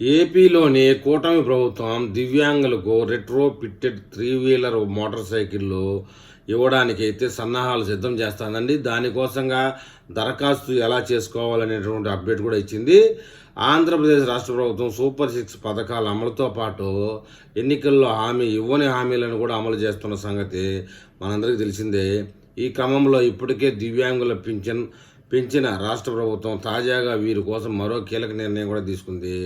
ఏపీలోని కూటమి ప్రభుత్వం దివ్యాంగులకు retro fitted three wheeler motor సైకిళ్ళు ఇవ్వడానికి అయితే సన్నాహాలు సిద్ధం చేస్తానండి. దానికోసంగా దరఖాస్తు ఎలా చేసుకోవాలనేటువంటి అప్డేట్ కూడా ఇచ్చింది. ఆంధ్రప్రదేశ్ రాష్ట్ర ప్రభుత్వం సూపర్ సిక్స్ పథకాల అమలుతో పాటు ఎన్నికల్లో హామీ ఇవ్వని హామీలను కూడా అమలు చేస్తున్న సంగతి మనందరికీ తెలిసిందే. ఈ క్రమంలో ఇప్పటికే దివ్యాంగుల పింఛన్ పెంచిన రాష్ట్ర ప్రభుత్వం తాజాగా వీరి కోసం మరో కీలక నిర్ణయం కూడా తీసుకుంది.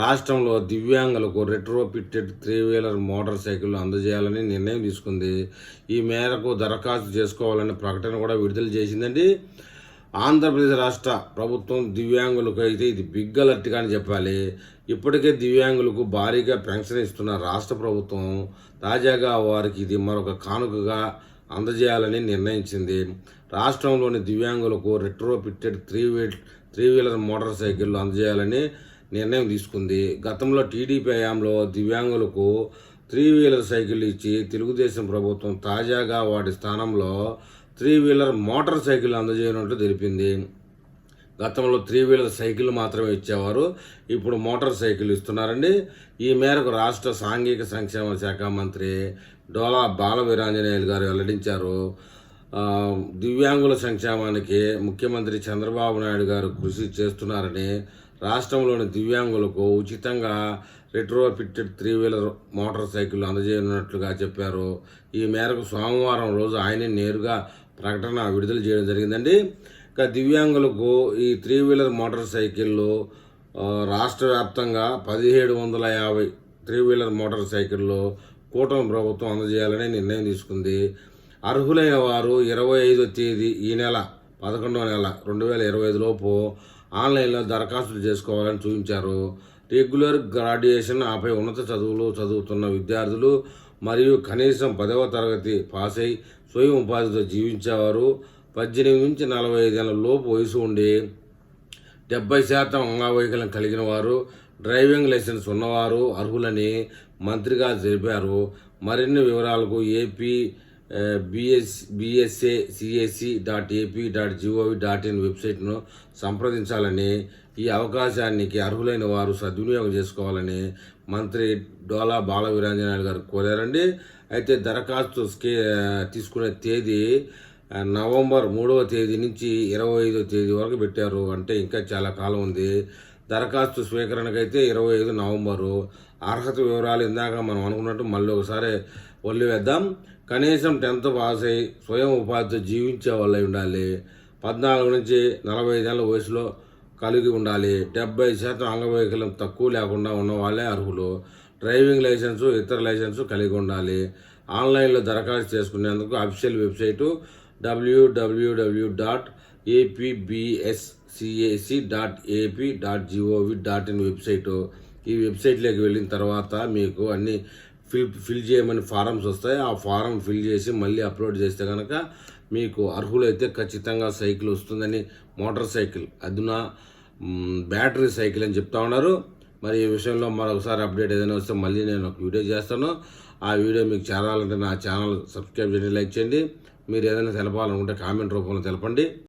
రాష్ట్రంలో దివ్యాంగులకు retro fitted three wheeler motor cycle అందజేయాలని నిర్ణయం తీసుకుంది. ఈ మేరకు దరఖాస్తు చేసుకోవాలనే ప్రకటన కూడా విడుదల చేసిందండి. ఆంధ్రప్రదేశ్ రాష్ట్ర ప్రభుత్వం దివ్యాంగులకు అయితే ఇది బిగ్ అలర్ట్గా అని చెప్పాలి. ఇప్పటికే దివ్యాంగులకు భారీగా పెన్షన్ ఇస్తున్న రాష్ట్ర ప్రభుత్వం తాజాగా వారికి ఇది మరొక కానుకగా అందజేయాలని నిర్ణయించింది. రాష్ట్రంలోని దివ్యాంగులకు retro fitted three wheel three wheeler motor సైకిళ్ళు అందజేయాలని నిర్ణయం తీసుకుంది. గతంలో టీడీపీ హయాంలో దివ్యాంగులకు త్రీ వీలర్ సైకిల్ ఇచ్చి తెలుగుదేశం ప్రభుత్వం తాజాగా వాటి స్థానంలో త్రీ వీలర్ మోటార్ సైకిల్ అందజేయనున్నట్లు తెలిపింది. గతంలో త్రీ వీలర్ సైకిల్ మాత్రమే ఇచ్చేవారు. ఇప్పుడు మోటార్ సైకిల్ ఇస్తున్నారండి. ఈ మేరకు రాష్ట్ర సాంఘిక సంక్షేమ శాఖ మంత్రి డోలా బాల వీరాంజనేయులు గారు వెల్లడించారు. దివ్యాంగుల సంక్షేమానికి ముఖ్యమంత్రి చంద్రబాబు నాయుడు గారు కృషి చేస్తున్నారని రాష్ట్రంలోని దివ్యాంగులకు ఉచితంగా retro fitted three wheeler motor cycle అందజేయనున్నట్లుగా చెప్పారు. ఈ మేరకు సోమవారం రోజు ఆయనే నేరుగా ప్రకటన విడుదల చేయడం జరిగిందండి. ఇక దివ్యాంగులకు ఈ త్రీ వీలర్ మోటార్ సైకిళ్ళు రాష్ట్ర వ్యాప్తంగా పదిహేడు వందల యాభై త్రీ వీలర్ మోటార్ సైకిళ్ళు కూటమి ప్రభుత్వం అందజేయాలని నిర్ణయం తీసుకుంది. అర్హులైన వారు ఇరవై ఐదో తేదీ ఈ నెల పదకొండవ నెల రెండు వేల ఇరవై ఐదు లోపు ఆన్లైన్లో దరఖాస్తులు చేసుకోవాలని చూపించారు. రెగ్యులర్ గ్రాడ్యుయేషన్ ఆపై ఉన్నత చదువులు చదువుతున్న విద్యార్థులు మరియు కనీసం పదవ తరగతి పాస్ అయి స్వయం ఉపాధితో జీవించేవారు పద్దెనిమిది నుంచి నలభై ఐదేళ్ళ లోపు వయసు ఉండి డెబ్బై శాతం అంగవైకల్యం కలిగిన వారు డ్రైవింగ్ లైసెన్స్ ఉన్నవారు అర్హులని మంత్రిగా తెలిపారు. మరిన్ని వివరాలకు AP BS BSA CSC dot AP dot gov dot in వెబ్సైట్ను సంప్రదించాలని ఈ అవకాశానికి అర్హులైన వారు సద్వినియోగం చేసుకోవాలని మంత్రి డోలా బాల వీరాంజనాయుడు గారు కోరారండి. అయితే దరఖాస్తు స్కే తీసుకునే తేదీ నవంబర్ మూడవ తేదీ నుంచి ఇరవై ఐదో తేదీ వరకు పెట్టారు. అంటే ఇంకా చాలా కాలం ఉంది. దరఖాస్తు స్వీకరణకైతే ఇరవై ఐదు నవంబరు. అర్హత వివరాలు ఇందాక మనం అనుకున్నట్టు మళ్ళీ ఒకసారి ఒల్లి వేద్దాం కనీసం టెన్త్ పాస్ అయి స్వయం ఉపాధితో జీవించే వాళ్ళై ఉండాలి. పద్నాలుగు నుంచి నలభై ఐదేళ్ళ వయసులో కలిగి ఉండాలి. డెబ్బై శాతం అంగవైకల్యం తక్కువ లేకుండా ఉన్న వాళ్ళే అర్హులు. డ్రైవింగ్ లైసెన్సు ఇతర లైసెన్సు కలిగి ఉండాలి. ఆన్లైన్లో దరఖాస్తు చేసుకునేందుకు official website WWW dot APBSCAC dot AP dot gov dot in website. ఈ వెబ్సైట్లోకి వెళ్ళిన తర్వాత మీకు అన్ని ఫిల్ ఫిల్ చేయమని ఫారమ్స్ వస్తాయి. ఆ ఫారం ఫిల్ చేసి మళ్ళీ అప్లోడ్ చేస్తే కనుక మీకు అర్హులైతే ఖచ్చితంగా సైకిల్ వస్తుందని. మోటార్ సైకిల్ అదున బ్యాటరీ సైకిల్ అని చెప్తా ఉన్నారు. మరి ఈ విషయంలో మరొకసారి అప్డేట్ ఏదైనా వస్తే మళ్ళీ నేను ఒక వీడియో చేస్తాను. ఆ వీడియో మీకు చేరాలంటే నా ఛానల్ సబ్స్క్రైబ్ చేయండి లైక్ చేయండి. మీరు ఏదైనా తెలపాలనుకుంటే కామెంట్ రూపంలో తెలపండి.